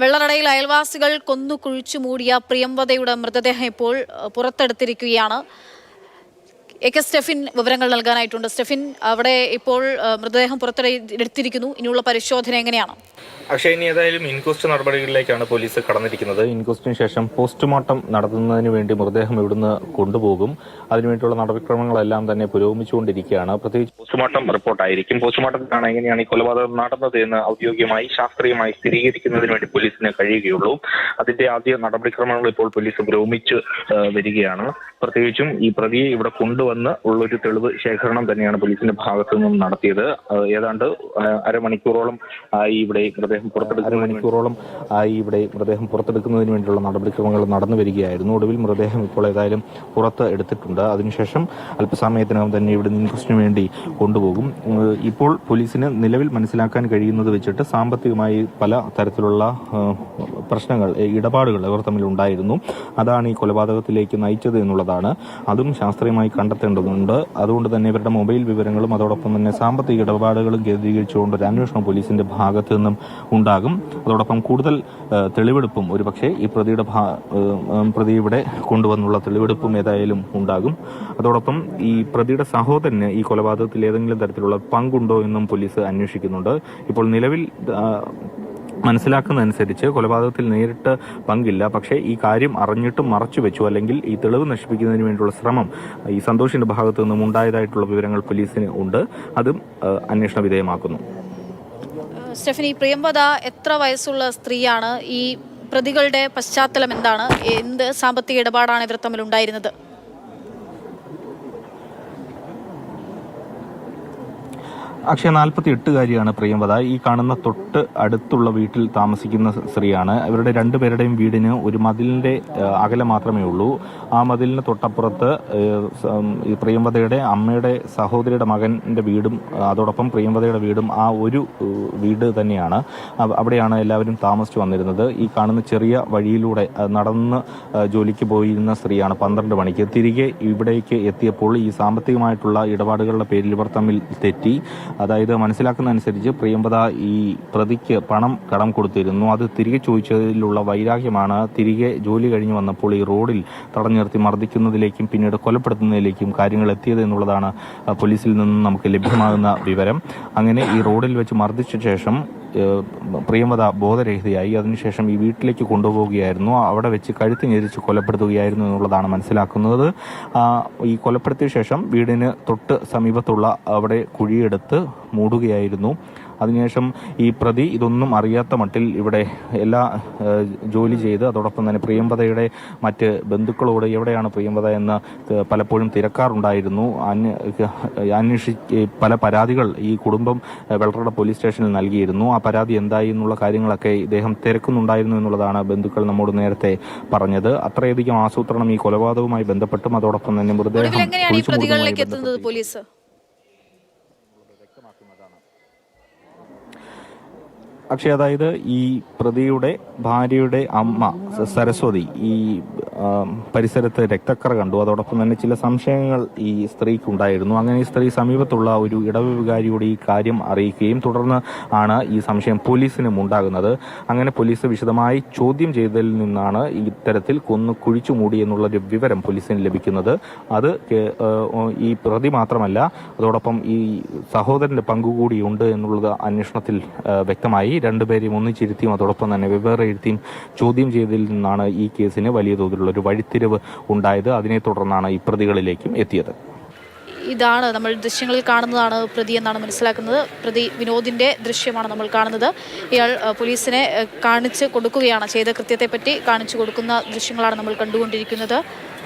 വെള്ളറടയിൽ അയൽവാസികൾ കൊന്നു കുഴിച്ചു മൂടിയ പ്രിയംവതയുടെ മൃതദേഹം ഇപ്പോൾ പുറത്തെടുത്തിരിക്കുകയാണ്. എ കെ സ്റ്റെഫിൻ വിവരങ്ങൾ നൽകാനായിട്ടുണ്ട്. സ്റ്റെഫിൻ അവിടെ ഇപ്പോൾ മൃതദേഹം പുറത്തെടുത്തിരിക്കുന്നു ഇനിയുള്ള പരിശോധന എങ്ങനെയാണ്? പക്ഷേ ഇനി ഏതായാലും ഇൻക്വസ്റ്റ് നടപടികളിലേക്കാണ് പോലീസ് കടന്നിരിക്കുന്നത്. ഇൻക്വസ്റ്റിന് ശേഷം പോസ്റ്റ്മോർട്ടം നടത്തുന്നതിന് വേണ്ടി മൃതദേഹം ഇവിടുന്ന് കൊണ്ടുപോകും? അതിനുവേണ്ടിയുള്ള നടപടിക്രമങ്ങളെല്ലാം തന്നെ പുരോഗമിച്ചുകൊണ്ടിരിക്കുകയാണ്. പ്രത്യേകിച്ച് പോസ്റ്റ്മോർട്ടം റിപ്പോർട്ടായിരിക്കും. പോസ്റ്റ്മോർട്ടത്തിലാണ് എങ്ങനെയാണ് ഈ കൊലപാതകം നടന്നത് എന്ന് ഔദ്യോഗികമായി ശാസ്ത്രീയമായി സ്ഥിരീകരിക്കുന്നതിന് വേണ്ടി പോലീസിന് കഴിയുകയുള്ളൂ. അതിന്റെ ആദ്യ നടപടിക്രമങ്ങൾ ഇപ്പോൾ പോലീസ് പുരോഗമിച്ച് വരികയാണ്. പ്രത്യേകിച്ചും ഈ പ്രതിയെ ഇവിടെ കൊണ്ടുവന്ന് ഉള്ളൊരു തെളിവ് ശേഖരണം തന്നെയാണ് പോലീസിന്റെ ഭാഗത്തു നിന്നും നടത്തിയത്. ഏതാണ്ട് അരമണിക്കൂറോളം ആയി ഇവിടെ മൃതദേഹം പുറത്തെടുക്കുന്ന മണിക്കൂറോളം ആയി ഇവിടെ മൃതദേഹം പുറത്തെടുക്കുന്നതിന് വേണ്ടിയുള്ള നടപടിക്രമങ്ങൾ നടന്നു വരികയായിരുന്നു. ഒടുവിൽ മൃതദേഹം ഇപ്പോൾ ഏതായാലും പുറത്ത് എടുത്തിട്ടുണ്ട്. അതിനുശേഷം അല്പസമയത്തിനകം തന്നെ ഇവിടെ ഇൻക്വസ്റ്റിന് വേണ്ടി കൊണ്ടുപോകും. ഇപ്പോൾ പോലീസിന് നിലവിൽ മനസ്സിലാക്കാൻ കഴിയുന്നത് വെച്ചിട്ട് സാമ്പത്തികമായി പല തരത്തിലുള്ള പ്രശ്നങ്ങൾ ഇടപാടുകൾ ഇവർ തമ്മിൽ ഉണ്ടായിരുന്നു. അതാണ് ഈ കൊലപാതകത്തിലേക്ക് നയിച്ചത് എന്നുള്ളതാണ്. അതും ശാസ്ത്രീയമായി കണ്ടെത്തേണ്ടതുണ്ട് അതുകൊണ്ട് തന്നെ ഇവരുടെ മൊബൈൽ വിവരങ്ങളും അതോടൊപ്പം തന്നെ സാമ്പത്തിക ഇടപാടുകളും കേന്ദ്രീകരിച്ചുകൊണ്ട് ഒരു അന്വേഷണം പോലീസിന്റെ ഭാഗത്തു നിന്നും ഉണ്ടാകും. അതോടൊപ്പം കൂടുതൽ തെളിവെടുപ്പും ഒരുപക്ഷെ ഈ പ്രതിയുടെ ഭാ- ആ, ആ, പ്രതി ഇവിടെ കൊണ്ടുവന്നുള്ള തെളിവെടുപ്പും ഏതായാലും ഉണ്ടാകും. അതോടൊപ്പം ഈ പ്രതിയുടെ സഹോദരന് ഈ കൊലപാതകത്തിൽ ഏതെങ്കിലും തരത്തിലുള്ള പങ്കുണ്ടോ എന്നും പോലീസ് അന്വേഷിക്കുന്നുണ്ട്. ഇപ്പോൾ നിലവിൽ മനസ്സിലാക്കുന്നതനുസരിച്ച് കൊലപാതകത്തിൽ നേരിട്ട് പങ്കില്ല. പക്ഷേ ഈ കാര്യം അറിഞ്ഞിട്ട് മറച്ചു വെച്ചു. അല്ലെങ്കിൽ ഈ തെളിവ് നശിപ്പിക്കുന്നതിന് വേണ്ടിയുള്ള ശ്രമം ഈ സന്തോഷിന്റെ ഭാഗത്തു നിന്നും ഉണ്ടായതായിട്ടുള്ള വിവരങ്ങൾ പോലീസിന് ഉണ്ട്. അതും അന്വേഷണ വിധേയമാക്കുന്നു. സ്റ്റെഫിനി പ്രിയംവദ എത്ര വയസ്സുള്ള സ്ത്രീയാണ്? ഈ പ്രതികളുടെ പശ്ചാത്തലം എന്താണ്? എന്ത് സാമ്പത്തിക ഇടപാടാണ് ഇവർ തമ്മിൽ ഉണ്ടായിരുന്നത്? അക്ഷയ നാൽപ്പത്തി എട്ടുകാരിയാണ് പ്രിയംവത ഈ കാണുന്ന തൊട്ട് അടുത്തുള്ള വീട്ടിൽ താമസിക്കുന്ന സ്ത്രീയാണ്. ഇവരുടെ രണ്ടുപേരുടെയും വീടിന് ഒരു മതിലിന്റെ അകലം മാത്രമേ ഉള്ളൂ. ആ മതിലിന് തൊട്ടപ്പുറത്ത് പ്രിയംവതയുടെ അമ്മയുടെ സഹോദരിയുടെ മകന്റെ വീടും അതോടൊപ്പം പ്രിയംവതയുടെ വീടും ആ ഒരു വീട് തന്നെയാണ്. അവിടെയാണ് എല്ലാവരും താമസിച്ചു വന്നിരുന്നത്. ഈ കാണുന്ന ചെറിയ വഴിയിലൂടെ നടന്ന് ജോലിക്ക് പോയിരുന്ന സ്ത്രീയാണ് പന്ത്രണ്ട് മണിക്ക്. തിരികെ ഇവിടേക്ക് എത്തിയപ്പോൾ ഈ സാമ്പത്തികമായിട്ടുള്ള ഇടപാടുകളുടെ പേരിൽ ഇവർ തമ്മിൽ തെറ്റി. അതായത് മനസ്സിലാക്കുന്ന അനുസരിച്ച് പ്രിയംവദ ഈ പ്രതിക്ക് പണം കടം കൊടുത്തിരുന്നു. അത് തിരികെ ചോദിച്ചതിലുള്ള വൈരാഗ്യമാണ്. തിരികെ ജോലി കഴിഞ്ഞ് വന്നപ്പോൾ ഈ റോഡിൽ തടഞ്ഞു നിർത്തി മർദ്ദിക്കുന്നതിലേക്കും പിന്നീട് കൊലപ്പെടുത്തുന്നതിലേക്കും കാര്യങ്ങൾ എത്തിയത് എന്നുള്ളതാണ് പോലീസിൽ നിന്നും നമുക്ക് ലഭ്യമാകുന്ന വിവരം. അങ്ങനെ ഈ റോഡിൽ വെച്ച് മർദ്ദിച്ച ശേഷം പ്രിയംവദ ബോധരഹിതയായി. അതിനുശേഷം ഈ വീട്ടിലേക്ക് കൊണ്ടുപോവുകയായിരുന്നു. അവിടെ വെച്ച് കഴുത്ത് ഞെരിച്ച് കൊലപ്പെടുത്തുകയായിരുന്നു എന്നുള്ളതാണ് മനസ്സിലാക്കുന്നത്. ഈ കൊലപ്പെടുത്തിയ ശേഷം വീടിന് തൊട്ട് സമീപത്തുള്ള അവിടെ കുഴിയെടുത്ത് മൂടുകയായിരുന്നു. അതിനുശേഷം ഈ പ്രതി ഇതൊന്നും അറിയാത്ത മട്ടിൽ ഇവിടെ എല്ലാ ജോലി ചെയ്ത് അതോടൊപ്പം തന്നെ പ്രിയംവതയുടെ മറ്റ് ബന്ധുക്കളോട് എവിടെയാണ് പ്രിയംവത എന്ന് പലപ്പോഴും തിരക്കാറുണ്ടായിരുന്നു. അന്വ- അന്വേഷി പല പരാതികൾ ഈ കുടുംബം വെള്ളറട പോലീസ് സ്റ്റേഷനിൽ നൽകിയിരുന്നു. ആ പരാതി എന്തായി എന്നുള്ള കാര്യങ്ങളൊക്കെ ഇദ്ദേഹം തിരക്കുന്നുണ്ടായിരുന്നു എന്നുള്ളതാണ് ബന്ധുക്കൾ നമ്മോട് നേരത്തെ പറഞ്ഞത്. അത്രയധികം ആസൂത്രണം ഈ കൊലപാതകവുമായി ബന്ധപ്പെട്ടും അതോടൊപ്പം തന്നെ മൃതദേഹം പോലീസ്? പക്ഷേ അതായത് ഈ പ്രതിയുടെ ഭാര്യയുടെ അമ്മ സരസ്വതി ഈ പരിസരത്ത് രക്തക്കറ കണ്ടു. അതോടൊപ്പം തന്നെ ചില സംശയങ്ങൾ ഈ സ്ത്രീക്കുണ്ടായിരുന്നു. അങ്ങനെ ഈ സ്ത്രീ സമീപത്തുള്ള ഒരു ഇടവികാരിയോട് ഈ കാര്യം അറിയിക്കുകയും തുടർന്ന് ആണ് ഈ സംശയം പോലീസിനും ഉണ്ടാകുന്നത്. അങ്ങനെ പോലീസ് വിശദമായി ചോദ്യം ചെയ്തതിൽ നിന്നാണ് ഇത്തരത്തിൽ കൊന്നു കുഴിച്ചു മൂടി എന്നുള്ളൊരു വിവരം പോലീസിന് ലഭിക്കുന്നത്. അത് ഈ പ്രതി മാത്രമല്ല അതോടൊപ്പം ഈ സഹോദരന്റെ പങ്കുകൂടിയുണ്ട് എന്നുള്ളത് അന്വേഷണത്തിൽ വ്യക്തമായി. രണ്ടുപേരെയും ഒന്നിച്ചിരുത്തിയും അതോടൊപ്പം തന്നെ വെവ്വേറെ ഇരുത്തിയും ചോദ്യം ചെയ്തതിൽ നിന്നാണ് ഈ കേസിന് വലിയ തോതിലുള്ള ഒരു വഴിത്തിരിവ് ഉണ്ടായത് അതിനെ തുടർന്നാണ് ഈ പ്രതികളിലേക്കും എത്തിയത്. ഇതാണ് നമ്മൾ ദൃശ്യങ്ങളിൽ കാണുന്നതാണ് പ്രതി എന്നാണ് മനസ്സിലാക്കുന്നത്. പ്രതി വിനോദിന്റെ ദൃശ്യമാണ് നമ്മൾ കാണുന്നത്. ഇയാൾ പോലീസിനെ കാണിച്ച് കൊടുക്കുകയാണ്. ചെയ്ത കൃത്യത്തെപ്പറ്റി കാണിച്ചു കൊടുക്കുന്ന ദൃശ്യങ്ങളാണ് നമ്മൾ കണ്ടുകൊണ്ടിരിക്കുന്നത്.